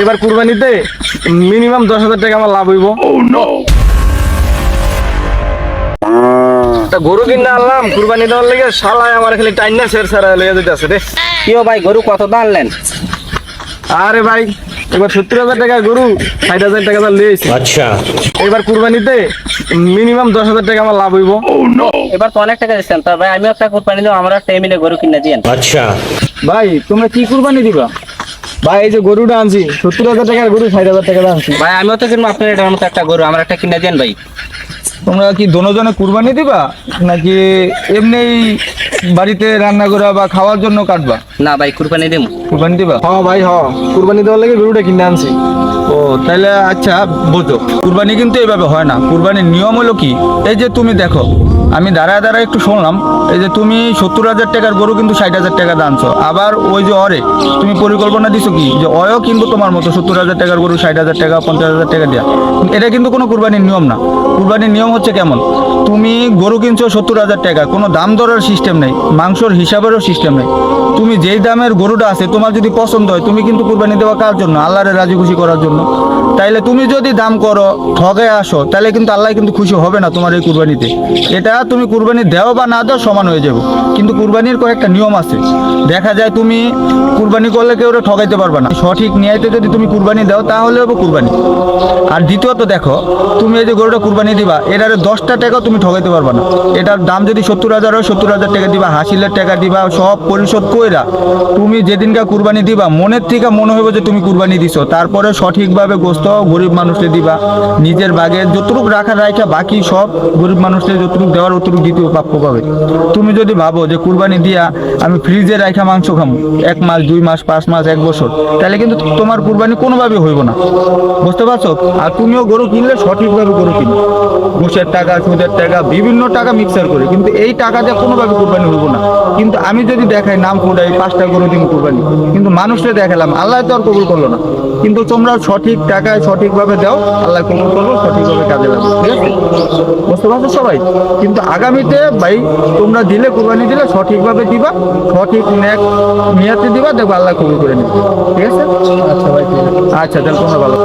এবার কুরবানিতে মিনিমাম দশ হাজার টাকা আমার লাভ হইব। তা গরু কিনতে আনলাম কুরবানি দেওয়ার লেগে শালায় আমার খালি টাইম না সের সারা লেগে যেতে আছে রে কিও ভাই গরু কত দাম আনলেন? আরে ভাই এবার সত্তর হাজার টাকা গরু ষাট হাজার টাকা তার লিয়েছি আচ্ছা। এবার কুরবানিতে মিনিমাম দশ হাজার টাকা আমার লাভ হইব। এবার তো অনেক টাকা দিচ্ছেন তা ভাই আমি একটা কুরবানি দেবো আমরা একটা মিলে গরু কিনে দিয়েন আচ্ছা। ভাই তোমরা কি কুরবানি দিবা? ভাই এই যে গরুটা আনছি সত্তর হাজার টাকার গরু ষাট হাজার টাকা আনছি। ভাই আমিও তো কিনবো আপনার এটার মতো একটা গরু আমার একটা কিনে দেন ভাই। তোমরা কি দোনোজনে কুরবানি দিবা নাকি এমনি বাড়িতে রান্না করা বা খাওয়ার জন্য কাটবা? না ভাই কুরবানি দেবো। কুরবানি দিবা? হ ভাই হ। কুরবানি দেওয়ার লাগে গরুটা কিনে আনছি। ও তাহলে আচ্ছা বোঝো। কুরবানি কিন্তু এইভাবে হয় না। কুরবানির নিয়ম হলো কি? এই যে তুমি দেখো, আমি দাঁড়ায় দাঁড়ায় একটু শুনলাম, এই যে তুমি সত্তর হাজার টাকার গরু কিন্তু ষাট হাজার টাকা দানছো আবার ওই যে অরে, তুমি পরিকল্পনা দিছো কি? যে অয়ও কিন্তু তোমার মতো সত্তর হাজার টাকার গরু ষাট হাজার টাকা, পঞ্চাশ হাজার টাকা দেওয়া এটা কিন্তু কোনো কুরবানির নিয়ম না। কুরবানির নিয়ম হচ্ছে কেমন? তুমি গরু কিনছো সত্তর হাজার টাকা। কোনো দাম দরের সিস্টেম নেই, মাংসর হিসাবেরও সিস্টেম নেই। তুমি যেই দামের গরুটা আছে, তোমার যদি পছন্দ হয়, তুমি কিন্তু কুরবানি দেওয়া কার জন্য? আল্লাহরে রাজি খুশি করার জন্য। তাইলে তুমি যদি দাম করো, ঠগে আসো তাহলে কিন্তু আল্লাহ কিন্তু খুশি হবে না তোমার এই কুরবানিতে। এটা তুমি কুরবানি দেও বা না দাও সমান হয়ে যাবে। কিন্তু কুরবানির কয়েকটা নিয়ম আছে। দেখা যায় তুমি কুরবানি করলে কেউ ঠগাইতে পারবে না। সঠিক নিয়াইতে যদি তুমি কুরবানি দাও, তাহলে হবে কুরবানি। আর দ্বিতীয়ত দেখো, তুমি এই যে গরুটা কুরবানি দিবা, এটারে দশটা টাকা তুমি ঠগাইতে পারবে না। এটার দাম যদি সত্তর হাজার হয়, সত্তর হাজার টাকা দিবা হাসিলের টাকা দিবা, সব পরিশোধ কইরা তুমি যেদিনকার কুরবানি দিবা, মনের থেকে মনে হবে যে তুমি কুরবানি দিছো। তারপরে সঠিকভাবে গোস্ত গরিব মানুষকে দিবা। নিজের বাগে যতটুক রাখা রাখা বাকি সব গরিব মানুষকে যতটুক দেওয়ার অতটুক দ্বিতীয় প্রাপ্য পাবে। তুমি যদি ভাবো যে কুরবানি দিয়া আমি ফ্রিজে রাখা মাংস খামো, এক মাস, দুই মাস, পাঁচ মাস, এক বছর, তাহলে কিন্তু তোমার কুরবানি কোনোভাবে হইব না। বুঝতে পারছ? আর তুমিও গরু কিনলে সঠিকভাবে গরু কিনো। ঘুষের টাকা, সুদের টাকা বিভিন্ন টাকা মিক্সার করে কিন্তু এই টাকা দিয়ে কোনোভাবে কুরবানি হইব না। কিন্তু আমি যদি দেখাই নাম ফুটাই পাঁচটা গরু দিন কোরবানি কিন্তু মানুষকে দেখালাম আল্লাহ তো আর কবুল করল না। কিন্তু তোমরা সঠিক টাকায় সঠিকভাবে দাও আল্লাহ কবুল করব সঠিকভাবে কাজে লাগবে। ঠিক আছে? বুঝতে পারছ সবাই? কিন্তু আগামীতে ভাই তোমরা দিলে কোরবানি দিলে সঠিকভাবে দিবা সঠিক ন্যাক নিয়াতে দিবা দেখব আল্লাহ কবুল করে নেবে। ঠিক আছে? আচ্ছা ভাই আচ্ছা তাহলে তোমরা ভালো